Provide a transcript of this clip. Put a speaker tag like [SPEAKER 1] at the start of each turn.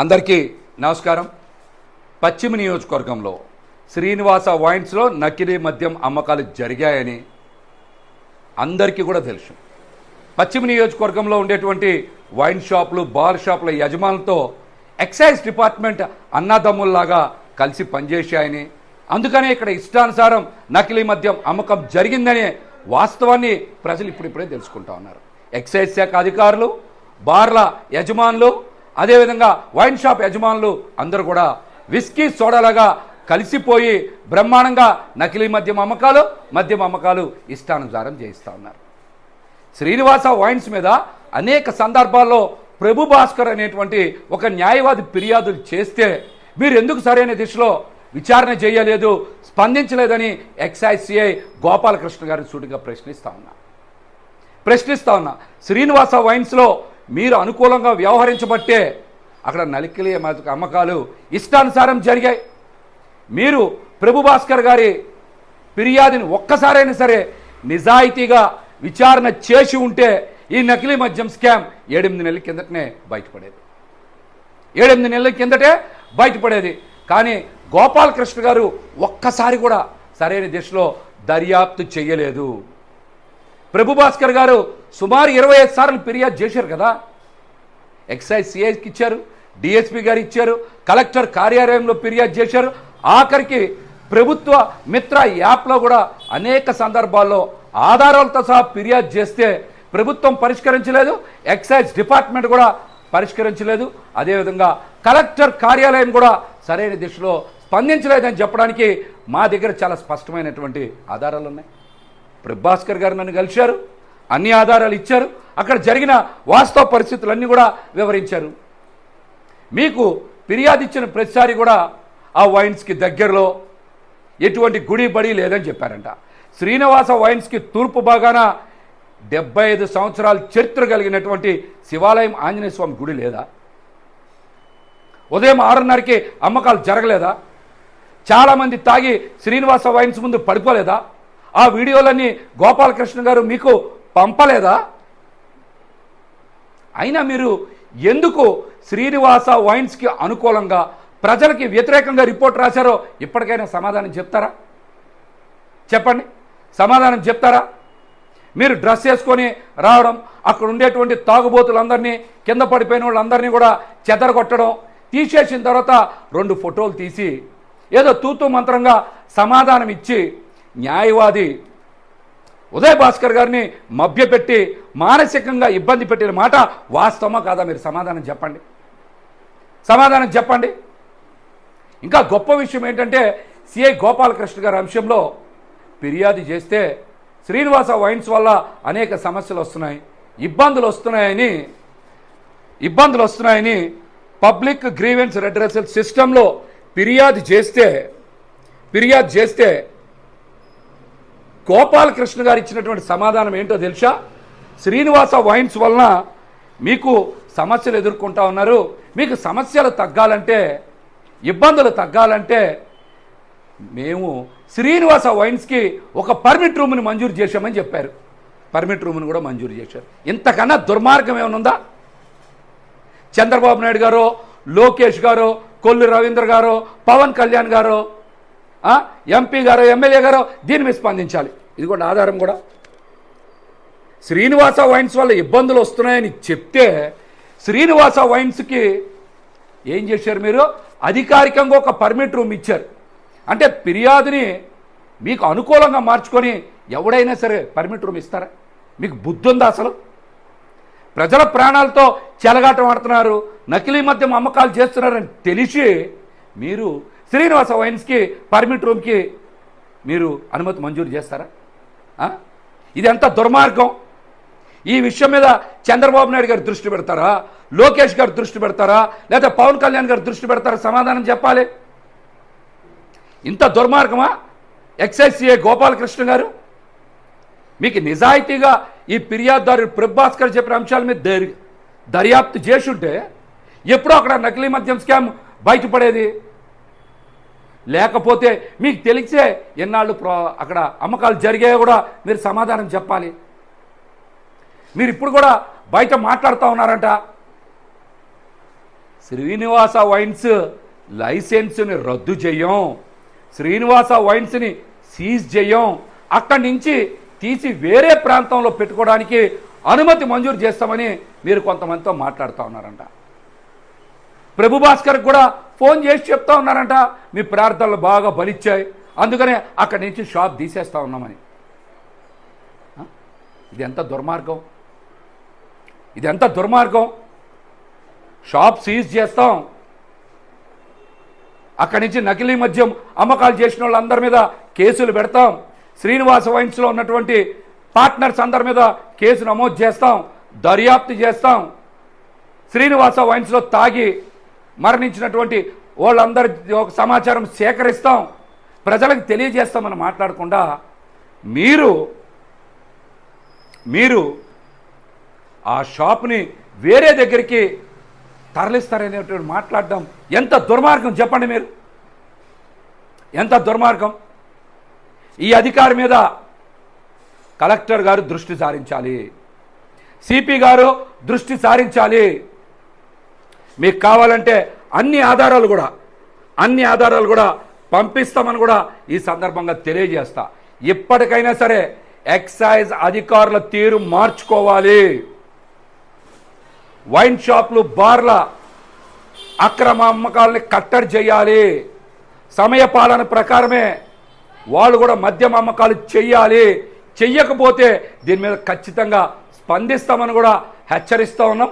[SPEAKER 1] అందరికీ నమస్కారం. పశ్చిమ నియోజకవర్గంలో శ్రీనివాస వైన్స్లో నకిలీ మద్యం అమ్మకాలు జరిగాయని అందరికీ కూడా తెలుసు. పశ్చిమ నియోజకవర్గంలో ఉండేటువంటి వైన్ షాపులు బార్ షాపుల యజమానులతో ఎక్సైజ్ డిపార్ట్మెంట్ అన్నదమ్ముల్లాగా కలిసి పనిచేశాయని అందుకనే ఇక్కడ ఇష్టానుసారం నకిలీ మద్యం అమ్మకం జరిగిందనే వాస్తవాన్ని ప్రజలు ఇప్పుడిప్పుడే తెలుసుకుంటా ఉన్నారు. ఎక్సైజ్ శాఖ అధికారులు బార్ల యజమానులు అదేవిధంగా వైన్ షాప్ యజమానులు అందరూ కూడా విస్కీ సోడాలాగా కలిసిపోయి బ్రహ్మాండంగా నకిలీ మద్యం అమ్మకాలు మద్యం అమ్మకాలు ఇష్టానుసారం చేయిస్తూ ఉన్నారు. శ్రీనివాస వైన్స్ మీద అనేక సందర్భాల్లో ప్రభు భాస్కర్ అనేటువంటి ఒక న్యాయవాది ఫిర్యాదులు చేస్తే మీరు ఎందుకు సరైన దిశలో విచారణ చేయలేదు స్పందించలేదని ఎక్సైజ్ సిఐ గోపాలకృష్ణ గారిని సూటిగా ప్రశ్నిస్తా ఉన్నా. ప్రశ్నిస్తా ఉన్నా. శ్రీనివాస వైన్స్లో మీరు అనుకూలంగా వ్యవహరించబట్టే అక్కడ నలికిలి అమ్మకాలు ఇష్టానుసారం జరిగాయి. మీరు ప్రభు భాస్కర్ గారి ఫిర్యాదుని ఒక్కసారైనా సరే నిజాయితీగా విచారణ చేసి ఉంటే ఈ నకిలీ మద్యం స్కామ్ ఏడెనిమిది నెలల కిందటనే బయటపడేది. ఏడెనిమిది నెలల కిందటే బయటపడేది. కానీ గోపాలకృష్ణ గారు ఒక్కసారి కూడా సరైన దిశలో దర్యాప్తు చేయలేదు. ప్రభు భాస్కర్ గారు సుమారు ఇరవై ఐదు సార్లు ఫిర్యాదు చేశారు కదా. ఎక్సైజ్ సిఐకి ఇచ్చారు డిఎస్పి గారు ఇచ్చారు కలెక్టర్ కార్యాలయంలో ఫిర్యాదు చేశారు. ఆఖరికి ప్రభుత్వ మిత్ర యాప్లో కూడా అనేక సందర్భాల్లో ఆధారాలతో సహా ఫిర్యాదు చేస్తే ప్రభుత్వం పరిష్కరించలేదు ఎక్సైజ్ డిపార్ట్మెంట్ కూడా పరిష్కరించలేదు. అదేవిధంగా కలెక్టర్ కార్యాలయం కూడా సరైన దిశలో స్పందించలేదని చెప్పడానికి మా దగ్గర చాలా స్పష్టమైనటువంటి ఆధారాలు ఉన్నాయి. ప్రభాస్కర్ గారు నన్ను కలిశారు అన్ని ఆధారాలు ఇచ్చారు అక్కడ జరిగిన వాస్తవ పరిస్థితులన్నీ కూడా వివరించారు. మీకు ఫిర్యాదు ఇచ్చిన ప్రతిసారి కూడా ఆ వైన్స్కి దగ్గరలో ఎటువంటి గుడి బడి లేదని చెప్పారంట. శ్రీనివాస వైన్స్కి తూర్పు భాగాన డెబ్బై ఐదు సంవత్సరాల చరిత్ర కలిగినటువంటి శివాలయం ఆంజనేయ స్వామి గుడి లేదా? ఉదయం ఆరున్నరకి అమ్మకాలు జరగలేదా? చాలామంది తాగి శ్రీనివాస వైన్స్ ముందు పడిపోలేదా ఆ వీడియోలన్నీ గోపాలకృష్ణ గారు మీకు పంపలేదా? అయినా మీరు ఎందుకు శ్రీనివాస వైన్స్కి అనుకూలంగా ప్రజలకి వ్యతిరేకంగా రిపోర్ట్ రాశారో ఇప్పటికైనా సమాధానం చెప్తారా? చెప్పండి. సమాధానం చెప్తారా? మీరు డ్రెస్ వేసుకొని రావడం అక్కడ ఉండేటువంటి తాగుబోతులందరినీ కింద పడిపోయిన వాళ్ళందరినీ కూడా చెదరగొట్టడం తీసేసిన తర్వాత రెండు ఫోటోలు తీసి ఏదో తూతూ మంత్రంగా సమాధానం ఇచ్చి న్యాయవాది ఉదయ్ భాస్కర్ గారిని మభ్యపెట్టి మానసికంగా ఇబ్బంది పెట్టిన మాట వాస్తవమా కాదా మీరు సమాధానం చెప్పండి? సమాధానం చెప్పండి. ఇంకా గొప్ప విషయం ఏంటంటే సిఐ గోపాలకృష్ణ గారి అంశంలో ఫిర్యాదు చేస్తే శ్రీనివాస వైన్స్ వల్ల అనేక సమస్యలు వస్తున్నాయి ఇబ్బందులు వస్తున్నాయని ఇబ్బందులు వస్తున్నాయని పబ్లిక్ గ్రీవెన్స్ రెడ్రెసల్ సిస్టంలో ఫిర్యాదు చేస్తే ఫిర్యాదు చేస్తే గోపాలకృష్ణ గారు ఇచ్చినటువంటి సమాధానం ఏంటో తెలుసా? శ్రీనివాస వైన్స్ వలన మీకు సమస్యలు ఎదుర్కొంటా ఉన్నారు. మీకు సమస్యలు తగ్గాలంటే ఇబ్బందులు తగ్గాలంటే మేము శ్రీనివాస వైన్స్కి ఒక పర్మిట్ రూమ్ని మంజూరు చేశామని చెప్పారు. పర్మిట్ రూమ్ని కూడా మంజూరు చేశారు. ఇంతకన్నా దుర్మార్గం ఏమైనా ఉందా? చంద్రబాబు నాయుడు గారు లోకేష్ గారు కొల్లు రవీంద్ర గారు పవన్ కళ్యాణ్ గారు ఎంపీ గారు ఎమ్మెల్యే గారు దీని మీద స్పందించాలి. ఇది కూడా ఆధారం కూడా. శ్రీనివాస వైన్స్ వల్ల ఇబ్బందులు వస్తున్నాయని చెప్తే శ్రీనివాస వైన్స్కి ఏం చేశారు మీరు? అధికారికంగా ఒక పర్మిట్ రూమ్ ఇచ్చారు. అంటే ఫిర్యాదుని మీకు అనుకూలంగా మార్చుకొని ఎవడైనా సరే పర్మిట్ రూమ్ ఇస్తారా? మీకు బుద్ధి ఉందా అసలు? ప్రజల ప్రాణాలతో చెలగాటం ఆడుతున్నారు నకిలీ మద్యం అమ్మకాలు చేస్తున్నారని తెలిసి మీరు శ్రీనివాస వైన్స్కి పర్మిట్ రూమ్కి మీరు అనుమతి మంజూరు చేస్తారా? ఇది ఎంత దుర్మార్గం. ఈ విషయం మీద చంద్రబాబు నాయుడు గారు దృష్టి పెడతారా? లోకేష్ గారు దృష్టి పెడతారా? లేదా పవన్ కళ్యాణ్ గారు దృష్టి పెడతారా? సమాధానం చెప్పాలి. ఇంత దుర్మార్గమా? ఎక్సైజ్ సిఏ గోపాలకృష్ణ గారు? మీకు నిజాయితీగా ఈ ఫిర్యాదుదారు ప్రభాస్కర్ చెప్పిన అంశాల మీద దర్- దర్యాప్తు చేసుంటే ఎప్పుడో అక్కడ నకిలీ మద్యం స్కామ్ బయటపడేది. లేకపోతే మీకు తెలిసే ఎన్నాళ్ళు ప్రో అక్కడ అమ్మకాలు జరిగాయో కూడా మీరు సమాధానం చెప్పాలి. మీరు ఇప్పుడు కూడా బయట మాట్లాడుతూ ఉన్నారంట. శ్రీనివాస వైన్స్ లైసెన్స్ని రద్దు చేయం. శ్రీనివాస వైన్స్ని సీజ్ చేయం. అక్కడి నుంచి తీసి వేరే ప్రాంతంలో పెట్టుకోవడానికి అనుమతి మంజూరు చేస్తామని మీరు కొంతమందితో మాట్లాడుతూ ఉన్నారంట. ప్రభు భాస్కర్ కూడా ఫోన్ చేసి చెప్తా ఉన్నారంట మీ ప్రార్థనలు బాగా బలిచ్చాయి. అందుకనే అక్కడి నుంచి షాప్ తీసేస్తా ఉన్నామని. ఇది ఎంత దుర్మార్గం? ఇది ఎంత దుర్మార్గం? షాప్ సీజ్ చేస్తాం. అక్కడి నుంచి నకిలీ మద్యం అమ్మకాలు చేసిన వాళ్ళందరి మీద కేసులు పెడతాం. శ్రీనివాస వైన్స్లో ఉన్నటువంటి పార్ట్నర్స్ అందరి మీద కేసు నమోదు చేస్తాం. దర్యాప్తు చేస్తాం. శ్రీనివాస వైన్స్లో తాగి మరణించినటువంటి వాళ్ళందరి ఒక సమాచారం సేకరిస్తాం. ప్రజలకు తెలియజేస్తామని మాట్లాడకుండా మీరు మీరు ఆ షాప్ని వేరే దగ్గరికి తరలిస్తారనేటువంటి మాట్లాడడం ఎంత దుర్మార్గం చెప్పండి మీరు. ఎంత దుర్మార్గం. ఈ అధికారి మీద కలెక్టర్ గారు దృష్టి సారించాలి. సిపి గారు దృష్టి సారించాలి. మీకు కావాలంటే అన్ని ఆధారాలు కూడా అన్ని ఆధారాలు కూడా పంపిస్తామని కూడా ఈ సందర్భంగా తెలియజేస్తా. ఇప్పటికైనా సరే ఎక్సైజ్ అధికారుల తీరు మార్చుకోవాలి. వైన్ షాప్లు బార్ల అక్రమ అమ్మకాలని కట్టడి చేయాలి. సమయ పాలన ప్రకారమే వాళ్ళు కూడా మద్యం అమ్మకాలు చెయ్యాలి. చెయ్యకపోతే దీని మీద ఖచ్చితంగా స్పందిస్తామని కూడా హెచ్చరిస్తూ ఉన్నాం.